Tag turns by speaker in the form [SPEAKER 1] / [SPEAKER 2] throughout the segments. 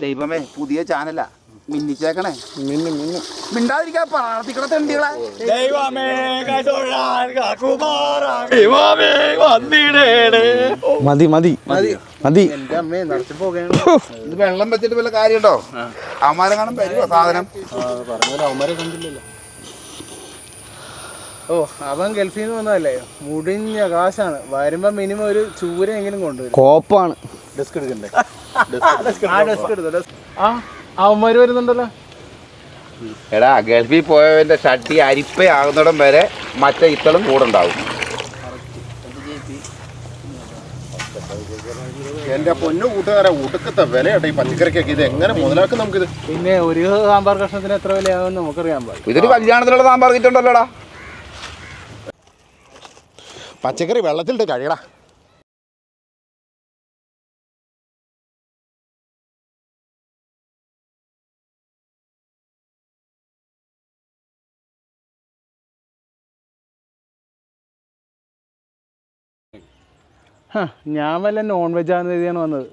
[SPEAKER 1] ദൈവമേ പുതിയ ചാനലാ മിന്നിച്ചേക്കണേ.
[SPEAKER 2] മിന്നു മിന്നു.
[SPEAKER 1] മിണ്ടാതിരിക്കാ പ്രാർത്ഥിക്കണ തെണ്ടികളെ.
[SPEAKER 3] ദൈവമേ കൈതൊഴാൻ കാക്കുമാറാ- ദൈവമേ വന്നിടേണേ.
[SPEAKER 2] മതി മതി. മതി.
[SPEAKER 1] എന്റെ അമ്മേ നടത്തി പോകണം ഇത് വെള്ളം വെച്ചിട്ട് വല്ല കാര്യമുണ്ടോ? കാണാൻ വരുമോ സാധനം?
[SPEAKER 2] അവന്മാരെ കണ്ടില്ലല്ലോ.
[SPEAKER 4] ഓ അവൻ ഗൾഫിൽ നിന്ന് വന്നതല്ലേ? മുടിഞ്ഞ കാശാണ്. വരുമ്പോ മിനിമം ഒരു ചൂരെങ്കിലും കൊണ്ടുവരും.
[SPEAKER 2] കോപ്പാണ്.
[SPEAKER 4] ഡെസ്ക് എടുക്കണ്ടേ? ആ ഡെസ്ക് എടുത്തോ ആ അവന്മാര് വരുന്നുണ്ടല്ലോ.
[SPEAKER 1] എടാ ഗൾഫിൽ പോയവന്റെ ഷട്ടി അരിപ്പയാകുന്നിടം വരെ മറ്റേ ഇത്തളും കൂടെ ഉണ്ടാവും.
[SPEAKER 5] എന്റെ പൊന്നു കൂട്ടുകാരെ ഒടുക്കത്തെ വിലയാട്ടെ ഈ പച്ചക്കറിക്കൊക്കെ. ഇത് എങ്ങനെ മുതലാക്കും നമുക്കിത്?
[SPEAKER 4] പിന്നെ ഒരു സാമ്പാർ കഷ്ണത്തിന് എത്ര വിലയാകും നമുക്കറിയാൻ പാടില്ല.
[SPEAKER 1] ഇതൊരു കല്യാണത്തിലുള്ള സാമ്പാർ കിട്ടുണ്ടല്ലോടാ
[SPEAKER 5] പച്ചക്കറി വെള്ളത്തിലിട്ട് കഴിയടാ
[SPEAKER 4] ഹ, ഞാൻ വല്ല നോൺ വെജ് ആണെന്ന് എഴുതിയാണ് വന്നത്.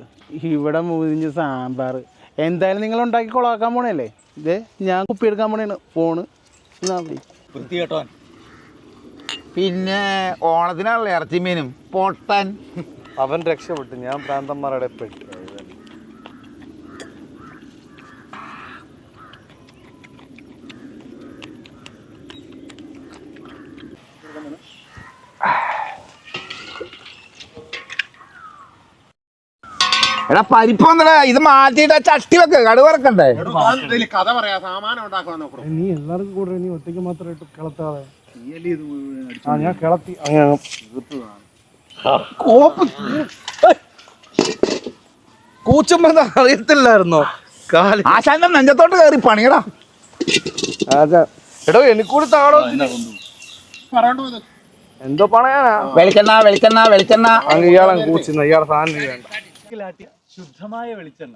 [SPEAKER 4] ഇവിടെ മുതിഞ്ഞ് സാമ്പാർ. എന്തായാലും നിങ്ങൾ ഉണ്ടാക്കി കൊളാക്കാൻ പോണല്ലേ? ഇതേ ഞാൻ കുപ്പി എടുക്കാൻ പോണേണ്. ഫോണ് എന്നാ മതി.
[SPEAKER 1] പിന്നെ ഓണത്തിനാണല്ലോ ഇറച്ചി മീനും. പൊട്ടൻ.
[SPEAKER 2] അവൻ രക്ഷപ്പെട്ടു. ഞാൻ പ്രാന്തന്മാരുടെ പെട്ടു
[SPEAKER 1] എടാ പരിപ്പ് വന്നടാ ഇത് മാറ്റിയിട്ട് ചട്ടി വെക്ക്. കടു വറക്കണ്ടേ?
[SPEAKER 5] കഥ പറയാ. സാമാനം ഉണ്ടാക്കണം നോക്കണം?
[SPEAKER 2] നീ എല്ലാവർക്കും കൂടെ നീ ഒറ്റയ്ക്ക് മാത്രമായിട്ട് കിളത്താതെ. ആ ഞാൻ കിളത്തി. അങ്ങനെ
[SPEAKER 3] കൂച്ചുമ്പോ അറിയത്തില്ലായിരുന്നോ? കാൽ.
[SPEAKER 1] ആശാന്റെ നെഞ്ചത്തോട്ട് കയറി പണിയടാ.
[SPEAKER 2] അതെ എടോ എനിക്കൂടി താടോ എന്തോ പണയാനാ?
[SPEAKER 1] വെളിച്ചെണ്ണ വെളിച്ചെണ്ണ വെളിച്ചെണ്ണ.
[SPEAKER 2] അങ്ങ് ഇയാളെ കൂച്ചുന്ന ഇയാളെ സാധനം വേണ്ട.
[SPEAKER 3] ശുദ്ധമായ വെളിച്ചെണ്ണ.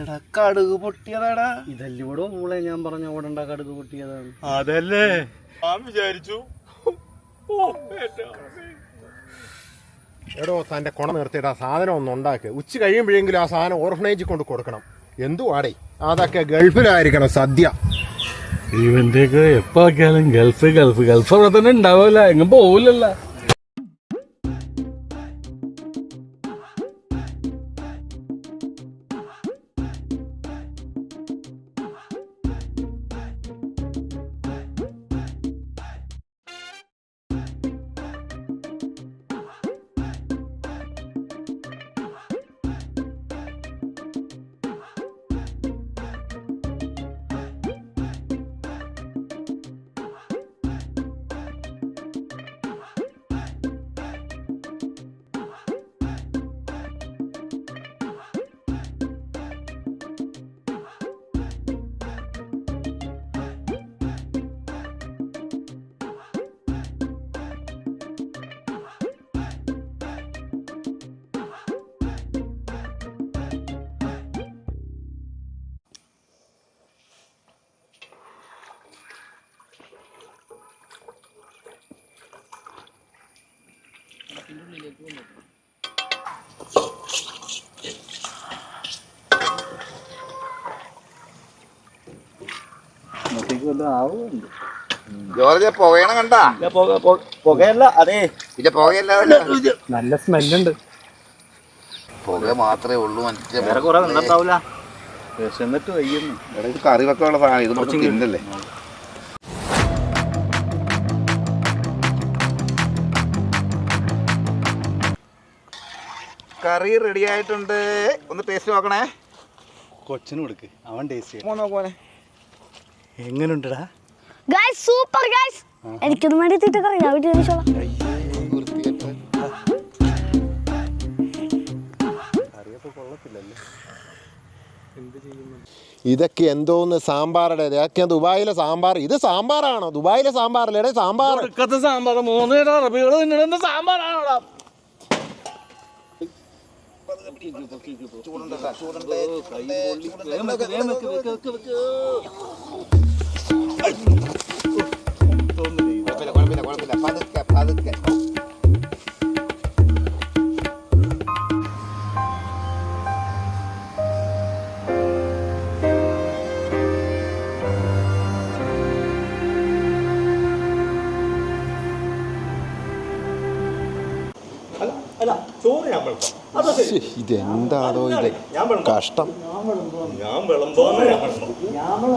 [SPEAKER 2] എടാ കടുക് പൊട്ടിയതാടാ. ഇതല്ലൂടെ മൂളെ ഞാൻ പറഞ്ഞ ഓടണ്ട കടുക് പൊട്ടിയതാണ്.
[SPEAKER 3] അതല്ലേ? ഞാൻ വിചാരിച്ചു
[SPEAKER 5] എടോ തന്റെ കൊണ നിർത്തിയിട്ട് ആ സാധനം ഒന്ന് ഉണ്ടാക്ക്. ഉച്ച കഴിയുമ്പോഴെങ്കിലും ആ സാധനം ഓർഫനേജിൽ കൊണ്ട് കൊടുക്കണം. എന്തുവാടേ അതൊക്കെ ഗൾഫിലായിരിക്കണം സദ്യ.
[SPEAKER 6] ഇവന്റെയൊക്കെ എപ്പോ ആക്കിയാലും ഗൾഫ് ഗൾഫ്. ഗൾഫ് അവിടെ തന്നെ ഉണ്ടാവില്ല എങ്ങും പോവില്ലല്ല
[SPEAKER 1] ജോർജ് പുകയണ കണ്ടാ?
[SPEAKER 3] പുകയല്ല അതെ.
[SPEAKER 1] പിന്നെ പുകയല്ല
[SPEAKER 2] നല്ല സ്മെല്ലുണ്ട്.
[SPEAKER 1] പുക മാത്രമേ ഉള്ളൂ മറ്റേ
[SPEAKER 3] വേറെ കുറെ നിന്നിട്ടാവൂല വിശന്നിട്ട് വയ്യുന്നു.
[SPEAKER 1] ഇടയ്ക്ക് കറി വെക്കാനുള്ള സാധനം ഇത് കുറച്ച് തിന്നല്ലേ? കറി റെഡി ആയിട്ടുണ്ട്. ഒന്ന് ടേസ്റ്റ് നോക്കണേ.
[SPEAKER 3] കൊച്ചിന് കൊടുക്ക്. അവൻ ടേസ്റ്റ്
[SPEAKER 1] മോൻ നോക്കുവാനെ
[SPEAKER 3] എങ്ങനെയുണ്ടടാ
[SPEAKER 7] ഗൈസ് സൂപ്പർ ഗൈസ് എനിക്കൊന്നും വേണ്ടി തീറ്റൊക്കെ ഞാൻ വീട്ടിൽ ചോളാം
[SPEAKER 5] ഇതൊക്കെ എന്തോന്ന് സാമ്പാറുടെ? ഇതൊക്കെ ദുബായിലെ സാമ്പാർ. ഇത് സാമ്പാറാണോ? ദുബായിലെ സാമ്പാറല്ലേ? സാമ്പാർ.
[SPEAKER 6] സാമ്പാർ മൂന്ന് നേരം തിന്നണ സാമ്പാറാണോടാ
[SPEAKER 1] കുഴപ്പമില്ല കുഴപ്പമില്ല കുഴപ്പമില്ല പതുക്കെ പതുക്കെ
[SPEAKER 3] അല്ല ചോറ് ഞാൻ ശരി
[SPEAKER 5] ഇതെന്താണോ ഇത്? കഷ്ടം.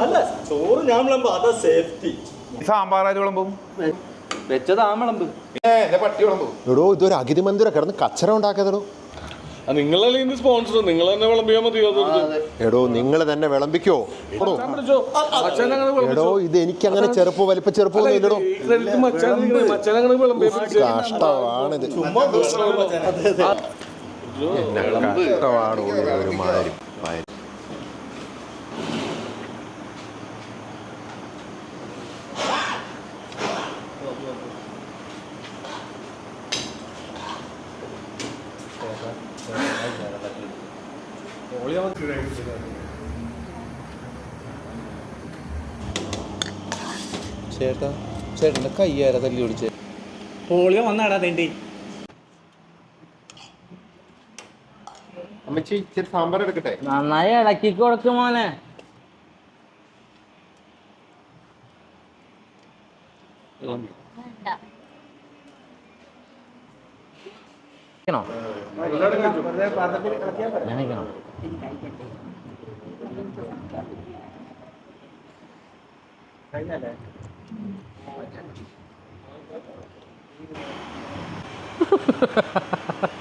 [SPEAKER 3] അല്ല ചോറ് ഞാൻ വിളമ്പാം. അതാ സേഫ്റ്റി
[SPEAKER 1] വിളമ്പും? പട്ടി വിളമ്പും.
[SPEAKER 5] എടോ ഇതൊരു അഗതി മന്ദിരം കിടന്ന് കച്ചറ ഉണ്ടാക്കിയതടോ
[SPEAKER 6] നിങ്ങളല്ലേ സ്പോൺസർ നിങ്ങൾ തന്നെ വിളമ്പിയാൽ മതിയോ അതൊരു
[SPEAKER 5] എടോ നിങ്ങൾ തന്നെ വിളമ്പിക്കോ. എടോ ഇത് എനിക്ക് അങ്ങനെ ചെറുപ്പം വലിപ്പ ചെറുപ്പമൊന്നും ഇല്ലടോ. കഷ്ടമാണിത്. എന്നെ കഷ്ടമാണ് ഒരു മാതിരി
[SPEAKER 1] ചേട്ടാ ചേട്ടന്റെ കയ്യാര തല്ലി പിടിച്ചേ.
[SPEAKER 3] പോളിയോ വന്നാടാ തേണ്ടി.
[SPEAKER 5] അമ്മച്ചി ഇച്ചിരി സാമ്പാർ എടുക്കട്ടെ?
[SPEAKER 8] നന്നായി ഇളക്കി കൊടുക്കും മോനെ. ണോ?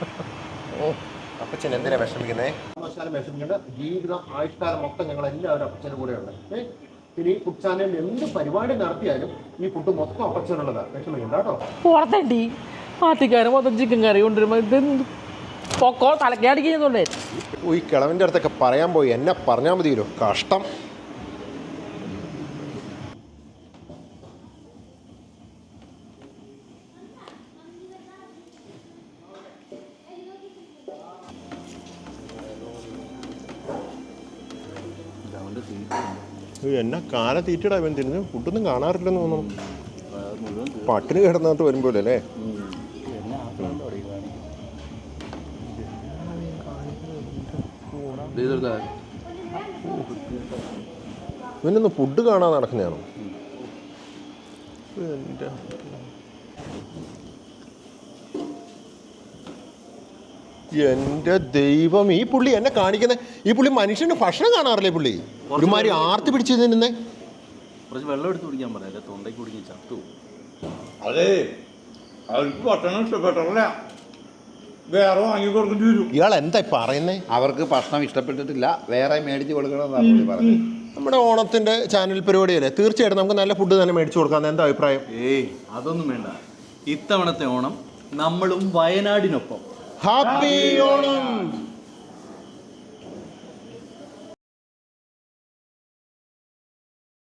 [SPEAKER 5] അപ്പച്ചൻ എന്തിനാ വിഷമിക്കുന്നത് വിഷമിക്കേണ്ട. ജീവിതം ആയുഷ്കാലം മൊത്തം ഞങ്ങൾ എല്ലാവരും അപ്പച്ചന്റെ കൂടെ ഉണ്ട് ഇനി കുച്ചാനയിൽ എന്ത് പരിപാടി നടത്തിയാലും ഈ ഫുഡ് മൊത്തം അപ്പച്ചനുള്ളതാണ് വിഷമിക്കണ്ട കേട്ടോ.
[SPEAKER 8] പുറത്തേണ്ടി പാർട്ടിക്കാരൻ മൊത്തം ചിക്കൻ കറി കൊണ്ടുവരുമ്പോ ഇത് പൊക്കോ തലക്കാടിക്കുന്നുണ്ടേ
[SPEAKER 5] ഓ, ഈ കിളവന്റെ അടുത്തൊക്കെ പറയാൻ പോയി. എന്നെ പറഞ്ഞാൽ മതിയല്ലോ. കഷ്ടം. എന്നെ കാല തീറ്റടാ ഇവൻ തിരിഞ്ഞ്. ഫുഡൊന്നും കാണാറില്ലെന്ന് തോന്നുന്നു. പട്ടിണി കിടന്നിട്ട് വരുമ്പോലെ അല്ലേ? ഇവനൊന്ന് ഫുഡ് കാണാൻ നടക്കുന്നതാണോ? എന്റെ ദൈവം ഈ പുള്ളി എന്നെ കാണിക്കുന്നത് ഈ പുള്ളി മനുഷ്യന് ഭക്ഷണം കാണാറില്ലേ പുള്ളി? ഒരുമാതിരി ആർത്തി പിടിച്ച് തിന്നുന്നേ
[SPEAKER 3] കുറച്ച് വെള്ളം എടുത്ത് കുടിക്കാൻ പറയാം. തൊണ്ടയ്ക്ക് കുടുങ്ങി ചത്തു
[SPEAKER 9] അതെ. അവർക്ക് ഭക്ഷണം ഇഷ്ടപ്പെട്ടല്ല വേറെ വാങ്ങി കൊടുക്കേണ്ടി വരും.
[SPEAKER 5] ഇയാൾ എന്താ പറയുന്നേ?
[SPEAKER 1] അവർക്ക് ഭക്ഷണം ഇഷ്ടപ്പെട്ടിട്ടില്ല. വേറെ മേടിച്ച് കൊടുക്കണമെന്നാണ് പുള്ളി പറഞ്ഞത്.
[SPEAKER 5] നമ്മുടെ ഓണത്തിന്റെ ചാനൽ പരിപാടി അല്ലേ തീർച്ചയായിട്ടും നമുക്ക് നല്ല ഫുഡ് തന്നെ മേടിച്ചു കൊടുക്കാം. എന്താ അഭിപ്രായം?
[SPEAKER 3] ഏയ് അതൊന്നും വേണ്ട. ഇത്തവണത്തെ ഓണം നമ്മളും വയനാടിനൊപ്പം.
[SPEAKER 5] ഹാപ്പി ഓണം